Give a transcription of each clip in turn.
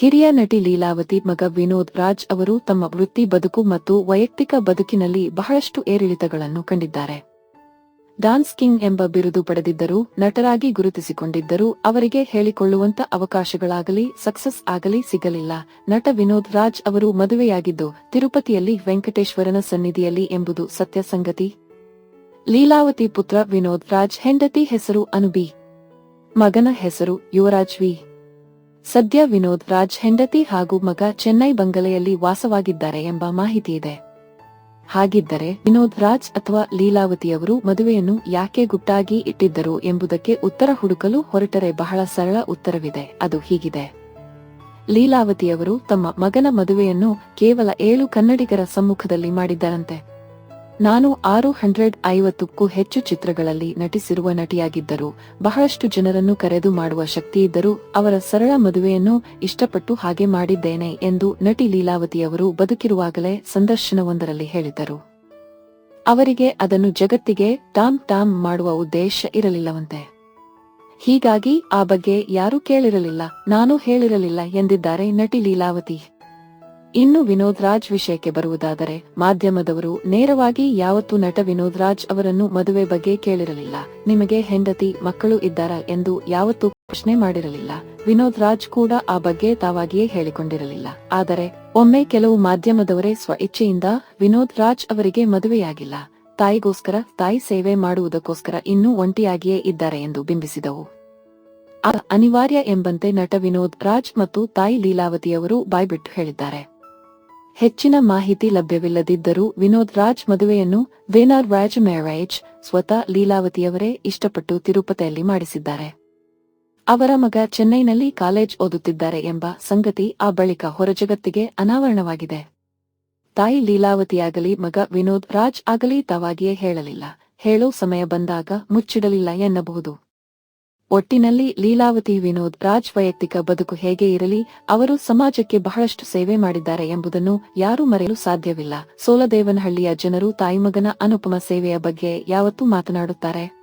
ಹಿರಿಯ ನಟಿ ಲೀಲಾವತಿ, ಮಗ ವಿನೋದ್ ರಾಜ್ ಅವರು ತಮ್ಮ ವೃತ್ತಿ ಬದುಕು ಮತ್ತು ವೈಯಕ್ತಿಕ ಬದುಕಿನಲ್ಲಿ ಬಹಳಷ್ಟು ಏರಿಳಿತಗಳನ್ನು ಕಂಡಿದ್ದಾರೆ. ಡಾನ್ಸ್ ಕಿಂಗ್ ಎಂಬ ಬಿರುದು ಪಡೆದಿದ್ದರೂ, ನಟರಾಗಿ ಗುರುತಿಸಿಕೊಂಡಿದ್ದರೂ ಅವರಿಗೆ ಹೇಳಿಕೊಳ್ಳುವಂತ ಅವಕಾಶಗಳಾಗಲಿ, ಸಕ್ಸಸ್ ಆಗಲಿ ಸಿಗಲಿಲ್ಲ. ನಟ ವಿನೋದ್ ರಾಜ್ ಅವರು ಮದುವೆಯಾಗಿದ್ದು, ತಿರುಪತಿಯಲ್ಲಿ ವೆಂಕಟೇಶ್ವರನ ಸನ್ನಿಧಿಯಲ್ಲಿ ಎಂಬುದು ಸತ್ಯ ಸಂಗತಿ. ಲೀಲಾವತಿ ಪುತ್ರ ವಿನೋದ್ ರಾಜ್ ಹೆಂಡತಿ ಹೆಸರು ಅನುಬಿ. ಮಗನ ಹೆಸರು ಯುವರಾಜ್ ವಿ. ಸದ್ಯ ವಿನೋದ್ ರಾಜ್ ಹೆಂಡತಿ ಹಾಗೂ ಮಗ ಚೆನ್ನೈ ಬಂಗಲೆಯಲ್ಲಿ ವಾಸವಾಗಿದ್ದಾರೆ ಎಂಬ ಮಾಹಿತಿ ಇದೆ. ಹಾಗಿದ್ದರೆ ವಿನೋದ್ ರಾಜ್ ಅಥವಾ ಲೀಲಾವತಿಯವರು ಮದುವೆಯನ್ನು ಯಾಕೆ ಗುಟ್ಟಾಗಿ ಇಟ್ಟಿದ್ದರು ಎಂಬುದಕ್ಕೆ ಉತ್ತರ ಹುಡುಕಲು ಹೊರಟರೆ ಬಹಳ ಸರಳ ಉತ್ತರವಿದೆ. ಅದು ಹೀಗಿದೆ. ಲೀಲಾವತಿಯವರು ತಮ್ಮ ಮಗನ ಮದುವೆಯನ್ನು ಕೇವಲ ಏಳು ಕನ್ನಡಿಗರ ಸಮ್ಮುಖದಲ್ಲಿ ಮಾಡಿದ್ದರಂತೆ. ನಾನು ಆರು ಹಂಡ್ರೆಡ್ ಐವತ್ತಕ್ಕೂ ಹೆಚ್ಚು ಚಿತ್ರಗಳಲ್ಲಿ ನಟಿಸಿರುವ ನಟಿಯಾಗಿದ್ದರು, ಬಹಳಷ್ಟು ಜನರನ್ನು ಕರೆದು ಮಾಡುವ ಶಕ್ತಿಯಿದ್ದರೂ, ಅವರ ಸರಳ ಮದುವೆಯನ್ನು ಇಷ್ಟಪಟ್ಟು ಹಾಗೆ ಮಾಡಿದ್ದೇನೆ ಎಂದು ನಟಿ ಲೀಲಾವತಿಯವರು ಬದುಕಿರುವಾಗಲೇ ಸಂದರ್ಶನವೊಂದರಲ್ಲಿ ಹೇಳಿದರು. ಅವರಿಗೆ ಅದನ್ನು ಜಗತ್ತಿಗೆ ಟಾಮ್ ಟಾಮ್ ಮಾಡುವ ಉದ್ದೇಶ ಇರಲಿಲ್ಲವಂತೆ. ಹೀಗಾಗಿ ಆ ಬಗ್ಗೆ ಯಾರೂ ಕೇಳಿರಲಿಲ್ಲ, ನಾನು ಹೇಳಿರಲಿಲ್ಲ ಎಂದಿದ್ದಾರೆ ನಟಿ ಲೀಲಾವತಿ. ಇನ್ನು ವಿನೋದ್ ರಾಜ್ ವಿಷಯಕ್ಕೆ ಬರುವುದಾದರೆ, ಮಾಧ್ಯಮದವರು ನೇರವಾಗಿ ಯಾವತ್ತೂ ನಟ ವಿನೋದ್ ರಾಜ್ ಅವರನ್ನು ಮದುವೆ ಬಗ್ಗೆ ಕೇಳಿರಲಿಲ್ಲ. ನಿಮಗೆ ಹೆಂಡತಿ, ಮಕ್ಕಳು ಇದ್ದಾರಾ ಎಂದು ಯಾವತ್ತೂ ಪ್ರಶ್ನೆ ಮಾಡಿರಲಿಲ್ಲ. ವಿನೋದ್ ರಾಜ್ ಕೂಡ ಆ ಬಗ್ಗೆ ತಾವಾಗಿಯೇ ಹೇಳಿಕೊಂಡಿರಲಿಲ್ಲ. ಆದರೆ, ಒಮ್ಮೆ ಕೆಲವು ಮಾಧ್ಯಮದವರೇ ಸ್ವ ಇಚ್ಛೆಯಿಂದ ವಿನೋದ್ ರಾಜ್ ಅವರಿಗೆ ಮದುವೆಯಾಗಿಲ್ಲ. ತಾಯಿಗೋಸ್ಕರ, ತಾಯಿ ಸೇವೆ ಮಾಡುವುದಕ್ಕೋಸ್ಕರ ಇನ್ನೂ ಒಂಟಿಯಾಗಿಯೇ ಇದ್ದಾರೆ ಎಂದು ಬಿಂಬಿಸಿದವು. ಅನಿವಾರ್ಯ ಎಂಬಂತೆ ನಟ ವಿನೋದ್ ರಾಜ್ ಮತ್ತು ತಾಯಿ ಲೀಲಾವತಿಯವರು ಬಾಯ್ಬಿಟ್ಟು ಹೇಳಿದ್ದಾರೆ. ಹೆಚ್ಚಿನ ಮಾಹಿತಿ ಲಭ್ಯವಿಲ್ಲದಿದ್ದರೂ ವಿನೋದ್ ರಾಜ್ ಮದುವೆಯನ್ನು ವೇನಾರ್ ರಾಜ್ ಮ್ಯಾರೇಜ್ ಸ್ವತಃ ಲೀಲಾವತಿಯವರೇ ಇಷ್ಟಪಟ್ಟು ತಿರುಪತಿಯಲ್ಲಿ ಮಾಡಿಸಿದ್ದಾರೆ. ಅವರ ಮಗ ಚೆನ್ನೈನಲ್ಲಿ ಕಾಲೇಜ್ ಓದುತ್ತಿದ್ದಾರೆ ಎಂಬ ಸಂಗತಿ ಆ ಬಳಿಕ ಹೊರಜಗತ್ತಿಗೆ ಅನಾವರಣವಾಗಿದೆ. ತಾಯಿ ಲೀಲಾವತಿಯಾಗಲಿ, ಮಗ ವಿನೋದ್ ರಾಜ್ ಆಗಲಿ ತಾವಾಗಿಯೇ ಹೇಳಲಿಲ್ಲ. ಹೇಳೋ ಸಮಯ ಬಂದಾಗ ಮುಚ್ಚಿಡಲಿಲ್ಲ ಎನ್ನಬಹುದು. ಒಟ್ಟಿನಲ್ಲಿ ಲೀಲಾವತಿ ವಿನೋದ್ ರಾಜ್ ವೈಯಕ್ತಿಕ ಬದುಕು ಹೇಗೆ ಇರಲಿ, ಅವರು ಸಮಾಜಕ್ಕೆ ಬಹಳಷ್ಟು ಸೇವೆ ಮಾಡಿದ್ದಾರೆ ಎಂಬುದನ್ನು ಯಾರೂ ಮರೆಯಲು ಸಾಧ್ಯವಿಲ್ಲ. ಸೋಲದೇವನಹಳ್ಳಿಯ ಜನರು ತಾಯಿಮಗನ ಅನುಪಮ ಸೇವೆಯ ಬಗ್ಗೆ ಯಾವತ್ತೂ ಮಾತನಾಡುತ್ತಾರೆ.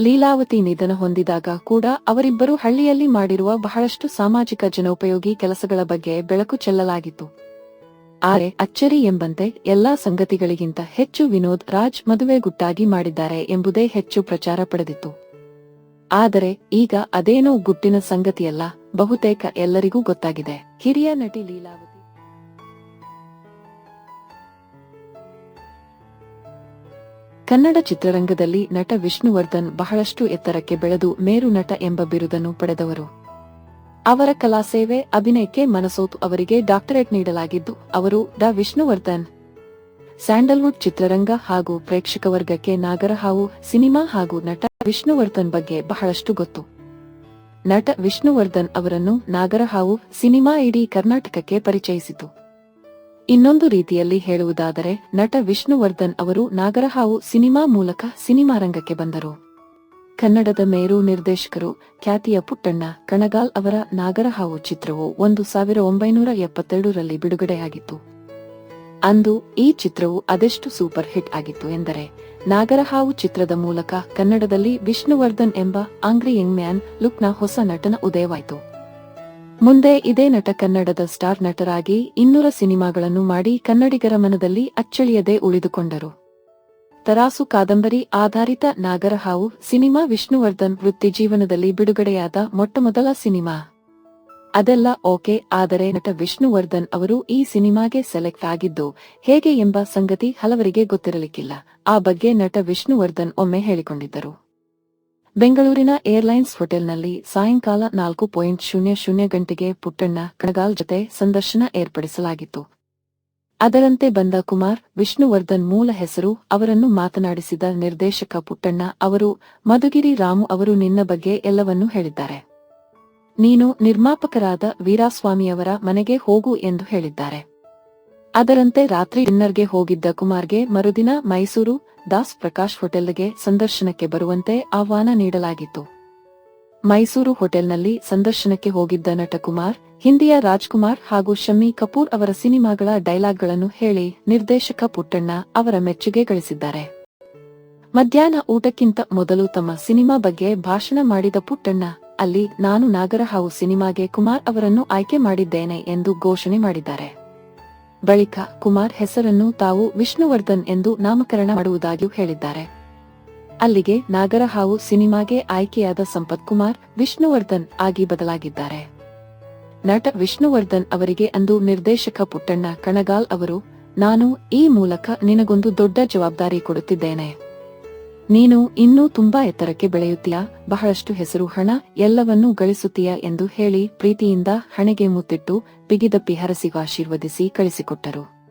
ಲೀಲಾವತಿ ನಿಧನ ಹೊಂದಿದಾಗ ಕೂಡ ಅವರಿಬ್ಬರು ಹಳ್ಳಿಯಲ್ಲಿ ಮಾಡಿರುವ ಬಹಳಷ್ಟು ಸಾಮಾಜಿಕ ಜನೋಪಯೋಗಿ ಕೆಲಸಗಳ ಬಗ್ಗೆ ಬೆಳಕು ಚೆಲ್ಲಲಾಗಿತ್ತು. ಆದರೆ ಅಚ್ಚರಿ ಎಂಬಂತೆ ಎಲ್ಲಾ ಸಂಗತಿಗಳಿಗಿಂತ ಹೆಚ್ಚು ವಿನೋದ್ ರಾಜ್ ಮದುವೆ ಗುಟ್ಟಾಗಿ ಮಾಡಿದ್ದಾರೆ ಎಂಬುದೇ ಹೆಚ್ಚು ಪ್ರಚಾರ ಪಡೆದಿತ್ತು. ಆದರೆ ಈಗ ಅದೇನೋ ಗುಟ್ಟಿನ ಸಂಗತಿಯಲ್ಲ, ಬಹುತೇಕ ಎಲ್ಲರಿಗೂ ಗೊತ್ತಾಗಿದೆ. ಹಿರಿಯ ನಟಿ ಲೀಲಾವತಿ. ಕನ್ನಡ ಚಿತ್ರರಂಗದಲ್ಲಿ ನಟ ವಿಷ್ಣುವರ್ಧನ್ ಬಹಳಷ್ಟು ಎತ್ತರಕ್ಕೆ ಬೆಳೆದು ಮೇರು ನಟ ಎಂಬ ಬಿರುದನ್ನು ಪಡೆದವರು. ಅವರ ಕಲಾ ಸೇವೆ ಅಭಿನಯಕ್ಕೆ ಮನಸೋತು ಅವರಿಗೆ ಡಾಕ್ಟರೇಟ್ ನೀಡಲಾಗಿದ್ದು, ಅವರು ಡಾ ವಿಷ್ಣುವರ್ಧನ್ ಸ್ಯಾಂಡಲ್ವುಡ್ ಚಿತ್ರರಂಗ ಹಾಗೂ ಪ್ರೇಕ್ಷಕ ವರ್ಗಕ್ಕೆ ನಾಗರಹಾವು ಸಿನಿಮಾ ಹಾಗೂ ನಟ ವಿಷ್ಣುವರ್ಧನ್ ಬಗ್ಗೆ ಬಹಳಷ್ಟು ಗೊತ್ತು. ನಟ ವಿಷ್ಣುವರ್ಧನ್ ಅವರನ್ನು ನಾಗರಹಾವು ಸಿನಿಮಾ ಇಡೀ ಕರ್ನಾಟಕಕ್ಕೆ ಪರಿಚಯಿಸಿತು. ಇನ್ನೊಂದು ರೀತಿಯಲ್ಲಿ ಹೇಳುವುದಾದರೆ, ನಟ ವಿಷ್ಣುವರ್ಧನ್ ಅವರು ನಾಗರಹಾವು ಸಿನಿಮಾ ಮೂಲಕ ಸಿನಿಮಾ ರಂಗಕ್ಕೆ ಬಂದರು. ಕನ್ನಡದ ಮೇರು ನಿರ್ದೇಶಕರು ಖ್ಯಾತಿಯ ಪುಟ್ಟಣ್ಣ ಕಣಗಾಲ್ ಅವರ ನಾಗರಹಾವು ಚಿತ್ರವು ಒಂದು ಸಾವಿರ ಒಂಬೈನೂರ ಎಪ್ಪತ್ತೆರಡರಲ್ಲಿ ಬಿಡುಗಡೆಯಾಗಿತ್ತು. ಅಂದು ಈ ಚಿತ್ರವು ಅದೆಷ್ಟು ಸೂಪರ್ ಹಿಟ್ ಆಗಿತ್ತು ಎಂದರೆ, ನಾಗರಹಾವು ಚಿತ್ರದ ಮೂಲಕ ಕನ್ನಡದಲ್ಲಿ ವಿಷ್ಣುವರ್ಧನ್ ಎಂಬ ಆಂಗ್ರಿ ಯಂಗ್ ಮ್ಯಾನ್ ಲುಕ್ನ ಹೊಸ ನಟನ ಉದಯವಾಯಿತು. ಮುಂದೆ ಇದೇ ನಟ ಕನ್ನಡದ ಸ್ಟಾರ್ ನಟರಾಗಿ ಇನ್ನೂರ ಸಿನಿಮಾಗಳನ್ನು ಮಾಡಿ ಕನ್ನಡಿಗರ ಮನದಲ್ಲಿ ಅಚ್ಚಳಿಯದೆ ಉಳಿದುಕೊಂಡರು. ತರಾಸು ಕಾದಂಬರಿ ಆಧಾರಿತ ನಾಗರಹಾವು ಸಿನಿಮಾ ವಿಷ್ಣುವರ್ಧನ್ ವೃತ್ತಿ ಜೀವನದಲ್ಲಿ ಬಿಡುಗಡೆಯಾದ ಮೊಟ್ಟಮೊದಲ ಸಿನಿಮಾ. ಅದೆಲ್ಲ ಓಕೆ, ಆದರೆ ನಟ ವಿಷ್ಣುವರ್ಧನ್ ಅವರು ಈ ಸಿನಿಮಾಗೆ ಸೆಲೆಕ್ಟ್ ಆಗಿದ್ದು ಹೇಗೆ ಎಂಬ ಸಂಗತಿ ಹಲವರಿಗೆ ಗೊತ್ತಿರಲಿಕ್ಕಿಲ್ಲ. ಆ ಬಗ್ಗೆ ನಟ ವಿಷ್ಣುವರ್ಧನ್ ಒಮ್ಮೆ ಹೇಳಿಕೊಂಡಿದ್ದರು. ಬೆಂಗಳೂರಿನ ಏರ್ಲೈನ್ಸ್ ಹೋಟೆಲ್ನಲ್ಲಿ ಸಾಯಂಕಾಲ ನಾಲ್ಕು ಪಾಯಿಂಟ್ ಶೂನ್ಯ ಶೂನ್ಯ ಗಂಟೆಗೆ ಪುಟ್ಟಣ್ಣ ಕಣಗಾಲ್ ಜೊತೆ ಸಂದರ್ಶನ ಏರ್ಪಡಿಸಲಾಗಿತ್ತು. ಅದರಂತೆ ಬಂದ ಕುಮಾರ್, ವಿಷ್ಣುವರ್ಧನ್ ಮೂಲ ಹೆಸರು ಅವರನ್ನು ಮಾತನಾಡಿಸಿದ ನಿರ್ದೇಶಕ ಪುಟ್ಟಣ್ಣ ಅವರು, ಮಧುಗಿರಿ ರಾಮು ಅವರು ನಿನ್ನ ಬಗ್ಗೆ ಎಲ್ಲವನ್ನೂ ಹೇಳಿದ್ದಾರೆ. ನೀನು ನಿರ್ಮಾಪಕರಾದ ವೀರಾಸ್ವಾಮಿಯವರ ಮನೆಗೆ ಹೋಗು ಎಂದು ಹೇಳಿದ್ದಾರೆ. ಅದರಂತೆ ರಾತ್ರಿ ಡಿನ್ನರ್ಗೆ ಹೋಗಿದ್ದ ಕುಮಾರ್ಗೆ ಮರುದಿನ ಮೈಸೂರು ದಾಸ್ ಪ್ರಕಾಶ್ ಹೋಟೆಲ್ಗೆ ಸಂದರ್ಶನಕ್ಕೆ ಬರುವಂತೆ ಆಹ್ವಾನ ನೀಡಲಾಗಿತ್ತು. ಮೈಸೂರು ಹೋಟೆಲ್ನಲ್ಲಿ ಸಂದರ್ಶನಕ್ಕೆ ಹೋಗಿದ್ದ ನಟ ಕುಮಾರ್, ಹಿಂದಿಯ ರಾಜ್ಕುಮಾರ್ ಹಾಗೂ ಶಮ್ಮಿ ಕಪೂರ್ ಅವರ ಸಿನಿಮಾಗಳ ಡೈಲಾಗ್ಗಳನ್ನು ಹೇಳಿ ನಿರ್ದೇಶಕ ಪುಟ್ಟಣ್ಣ ಅವರ ಮೆಚ್ಚುಗೆ ಗಳಿಸಿದ್ದಾರೆ. ಮಧ್ಯಾಹ್ನ ಊಟಕ್ಕಿಂತ ಮೊದಲು ತಮ್ಮ ಸಿನಿಮಾ ಬಗ್ಗೆ ಭಾಷಣ ಮಾಡಿದ ಪುಟ್ಟಣ್ಣ ಅಲ್ಲಿ ನಾನು ನಾಗರಹಾವು ಸಿನಿಮಾಗೆ ಕುಮಾರ್ ಅವರನ್ನು ಆಯ್ಕೆ ಮಾಡಿದ್ದೇನೆ ಎಂದು ಘೋಷಣೆ ಮಾಡಿದ್ದಾರೆ. ಬಳಿಕ ಕುಮಾರ್ ಹೆಸರನ್ನು ತಾವು ವಿಷ್ಣುವರ್ಧನ್ ಎಂದು ನಾಮಕರಣ ಮಾಡುವುದಾಗಿಯೂ ಹೇಳಿದ್ದಾರೆ. ಅಲ್ಲಿಗೆ ನಾಗರಹಾವು ಸಿನಿಮಾಗೆ ಆಯ್ಕೆಯಾದ ಸಂಪತ್ ಕುಮಾರ್, ವಿಷ್ಣುವರ್ಧನ್ ಆಗಿ ಬದಲಾಗಿದ್ದಾರೆ. ನಟ ವಿಷ್ಣುವರ್ಧನ್ ಅವರಿಗೆ ಅಂದು ನಿರ್ದೇಶಕ ಪುಟ್ಟಣ್ಣ ಕಣಗಾಲ್ ಅವರು, ನಾನು ಈ ಮೂಲಕ ನಿನಗೊಂದು ದೊಡ್ಡ ಜವಾಬ್ದಾರಿ ಕೊಡುತ್ತಿದ್ದೇನೆ. ನೀನು ಇನ್ನೂ ತುಂಬಾ ಎತ್ತರಕ್ಕೆ ಬೆಳೆಯುತ್ತೀಯ? ಬಹಳಷ್ಟು ಹೆಸರು ಹಣ ಎಲ್ಲವನ್ನೂ ಗಳಿಸುತ್ತೀಯ ಎಂದು ಹೇಳಿ ಪ್ರೀತಿಯಿಂದ ಹಣೆಗೆ ಮುತ್ತಿಟ್ಟು ಬಿಗಿದಪ್ಪಿ ಹರಸಿಗೂ ಆಶೀರ್ವದಿಸಿ ಕಳಿಸಿಕೊಟ್ಟರು.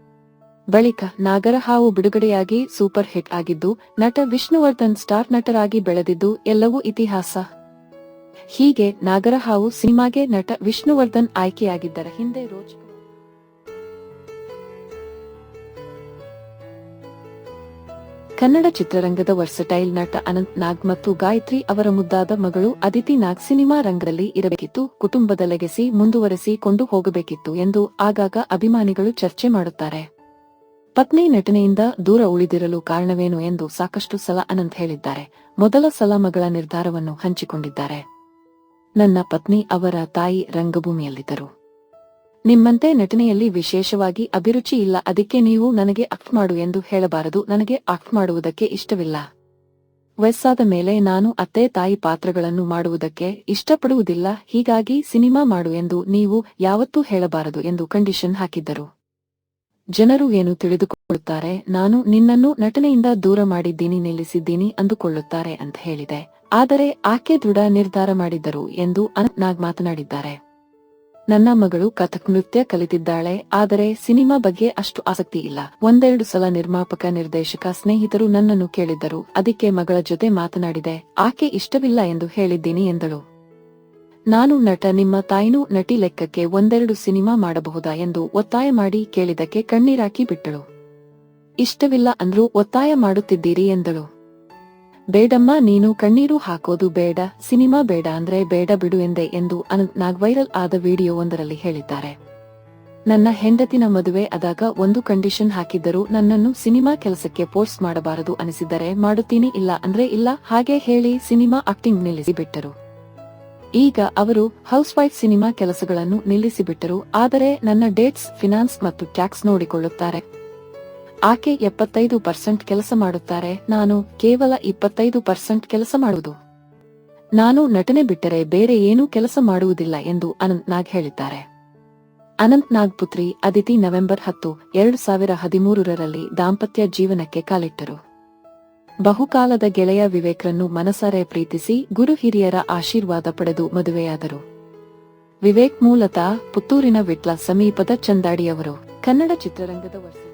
ಬಳಿಕ ನಾಗರಹಾವು ಬಿಡುಗಡೆಯಾಗಿ ಸೂಪರ್ ಹಿಟ್ ಆಗಿದ್ದು, ನಟ ವಿಷ್ಣುವರ್ಧನ್ ಸ್ಟಾರ್ ನಟರಾಗಿ ಬೆಳೆದಿದ್ದು ಎಲ್ಲವೂ ಇತಿಹಾಸ. ಹೀಗೆ ನಾಗರಹಾವು ಸಿನಿಮಾಗೆ ನಟ ವಿಷ್ಣುವರ್ಧನ್ ಆಯ್ಕೆಯಾಗಿದ್ದರ ಹಿಂದೆ ರೋಚಕ ಕನ್ನಡ ಚಿತ್ರರಂಗದ ವರ್ಸಟೈಲ್ ನಟ ಅನಂತ್ ನಾಗ್ ಮತ್ತು ಗಾಯತ್ರಿ ಅವರ ಮುದ್ದಾದ ಮಗಳು ಅದಿತಿ ನಾಗ್ ಸಿನಿಮಾ ರಂಗದಲ್ಲಿ ಇರಬೇಕಿತ್ತು. ಕುಟುಂಬದ ಲೆಗೆಸಿ ಮುಂದುವರೆಸಿಕೊಂಡು ಹೋಗಬೇಕಿತ್ತು ಎಂದು ಆಗಾಗ ಅಭಿಮಾನಿಗಳು ಚರ್ಚೆ ಮಾಡುತ್ತಾರೆ. ಪತ್ನಿ ನಟನೆಯಿಂದ ದೂರ ಉಳಿದಿರಲು ಕಾರಣವೇನು ಎಂದು ಸಾಕಷ್ಟು ಸಲ ಅನಂತ್ ಹೇಳಿದ್ದಾರೆ. ಮೊದಲ ಸಲ ಮಗಳ ನಿರ್ಧಾರವನ್ನು ಹಂಚಿಕೊಂಡಿದ್ದಾರೆ. ನನ್ನ ಪತ್ನಿ ಅವರ ತಾಯಿ ರಂಗಭೂಮಿಯಲ್ಲಿದ್ದರು. ನಿಮ್ಮಂತೆ ನಟನೆಯಲ್ಲಿ ವಿಶೇಷವಾಗಿ ಅಭಿರುಚಿ ಇಲ್ಲ, ಅದಕ್ಕೆ ನೀವು ನನಗೆ ಆಕ್ಟ್ ಮಾಡು ಎಂದು ಹೇಳಬಾರದು, ನನಗೆ ಆಕ್ಟ್ ಮಾಡುವುದಕ್ಕೆ ಇಷ್ಟವಿಲ್ಲ. ವಯಸ್ಸಾದ ಮೇಲೆ ನಾನು ಅತ್ತೆ ತಾಯಿ ಪಾತ್ರಗಳನ್ನು ಮಾಡುವುದಕ್ಕೆ ಇಷ್ಟಪಡುವುದಿಲ್ಲ, ಹೀಗಾಗಿ ಸಿನಿಮಾ ಮಾಡು ಎಂದು ನೀವು ಯಾವತ್ತೂ ಹೇಳಬಾರದು ಎಂದು ಕಂಡೀಷನ್ ಹಾಕಿದ್ದರು. ಜನರು ಏನು ತಿಳಿದುಕೊಳ್ಳುತ್ತಾರೆ, ನಾನು ನಿನ್ನನ್ನು ನಟನೆಯಿಂದ ದೂರ ಮಾಡಿದ್ದೀನಿ, ನಿಲ್ಲಿಸಿದ್ದೀನಿ ಅಂದುಕೊಳ್ಳುತ್ತಾರೆ ಅಂತ ಹೇಳಿದೆ. ಆದರೆ ಆಕೆ ದೃಢ ನಿರ್ಧಾರ ಮಾಡಿದ್ದರು ಎಂದು ಅನಂತ್ ನಾಗ್ ಮಾತನಾಡಿದ್ದಾರೆ. ನನ್ನ ಮಗಳು ಕಥಕ್ ನೃತ್ಯ ಕಲಿತಿದ್ದಾಳೆ, ಆದರೆ ಸಿನಿಮಾ ಬಗ್ಗೆ ಅಷ್ಟು ಆಸಕ್ತಿ ಇಲ್ಲ. ಒಂದೆರಡು ಸಲ ನಿರ್ಮಾಪಕ, ನಿರ್ದೇಶಕ ಸ್ನೇಹಿತರು ನನ್ನನ್ನು ಕೇಳಿದ್ದರು. ಅದಕ್ಕೆ ಮಗಳ ಜೊತೆ ಮಾತನಾಡಿದೆ, ಆಕೆ ಇಷ್ಟವಿಲ್ಲ ಎಂದು ಹೇಳಿದ್ದೀನಿ ಎಂದಳು. ನಾನು ನಟ, ನಿಮ್ಮ ತಾಯಿನೂ ನಟಿ ಲೆಕ್ಕಕ್ಕೆ ಒಂದೆರಡು ಸಿನಿಮಾ ಮಾಡಬಹುದಾ ಎಂದು ಒತ್ತಾಯ ಮಾಡಿ ಕೇಳಿದಕ್ಕೆ ಕಣ್ಣೀರಾಕಿ ಬಿಟ್ಟಳು. ಇಷ್ಟವಿಲ್ಲ ಅಂದ್ರೂ ಒತ್ತಾಯ ಮಾಡುತ್ತಿದ್ದೀರಿ ಎಂದಳು. ಬೇಡಮ್ಮ, ನೀನು ಕಣ್ಣೀರು ಹಾಕೋದು ಬೇಡ, ಸಿನಿಮಾ ಬೇಡ ಅಂದ್ರೆ ಬೇಡ ಬಿಡು ಎಂದೆ ಎಂದು ಅನಂತ್ ನಾಗ್ ವೈರಲ್ ಆದ ವಿಡಿಯೋ ಒಂದರಲ್ಲಿ ಹೇಳಿದ್ದಾರೆ. ನನ್ನ ಹೆಂಡತಿನ ಮದುವೆ ಆದಾಗ ಒಂದು ಕಂಡೀಷನ್ ಹಾಕಿದ್ದರು ನನ್ನನ್ನು ಸಿನಿಮಾ ಕೆಲಸಕ್ಕೆ ಪೋಸ್ಟ್ ಮಾಡಬಾರದು ಅನಿಸಿದರೆ ಮಾಡುತ್ತೀನಿ, ಇಲ್ಲ ಅಂದ್ರೆ ಇಲ್ಲ, ಹಾಗೆ ಹೇಳಿ ಸಿನಿಮಾ ಆಕ್ಟಿಂಗ್ ನಿಲ್ಲಿಸಿಬಿಟ್ಟರು. ಈಗ ಅವರು ಹೌಸ್ ವೈಫ್ ಸಿನಿಮಾ ಕೆಲಸಗಳನ್ನು ನಿಲ್ಲಿಸಿಬಿಟ್ಟರು, ಆದರೆ ನನ್ನ ಡೇಟ್ಸ್, ಫಿನಾನ್ಸ್ ಮತ್ತು ಟ್ಯಾಕ್ಸ್ ನೋಡಿಕೊಳ್ಳುತ್ತಾರೆ. ಆಕೆ ಎಪ್ಪತ್ತೈದು ಪರ್ಸೆಂಟ್ ಕೆಲಸ ಮಾಡುತ್ತಾರೆ, ನಾನು ಕೇವಲ ಇಪ್ಪತ್ತೈದು ಪರ್ಸೆಂಟ್ ಕೆಲಸ ಮಾಡುವುದು. ನಾನು ನಟನೆ ಬಿಟ್ಟರೆ ಬೇರೆ ಏನೂ ಕೆಲಸ ಮಾಡುವುದಿಲ್ಲ ಎಂದು ಅನಂತ್ ನಾಗ್ ಹೇಳಿದ್ದಾರೆ. ಅನಂತ್ ನಾಗ್ ಪುತ್ರಿ ಅದಿತಿ ನವೆಂಬರ್ ಹತ್ತು, ಎರಡು ಸಾವಿರ ಹದಿಮೂರರಲ್ಲಿ ದಾಂಪತ್ಯ ಜೀವನಕ್ಕೆ ಕಾಲಿಟ್ಟರು. ಬಹುಕಾಲದ ಗೆಳೆಯ ವಿವೇಕ್ರನ್ನು ಮನಸಾರೆ ಪ್ರೀತಿಸಿ ಗುರು ಹಿರಿಯರ ಆಶೀರ್ವಾದ ಪಡೆದು ಮದುವೆಯಾದರು. ವಿವೇಕ್ ಮೂಲತಃ ಪುತ್ತೂರಿನ ವಿಟ್ಲ ಸಮೀಪದ ಚಂದಾಡಿಯವರು. ಕನ್ನಡ ಚಿತ್ರರಂಗದ ವರ್ಷ.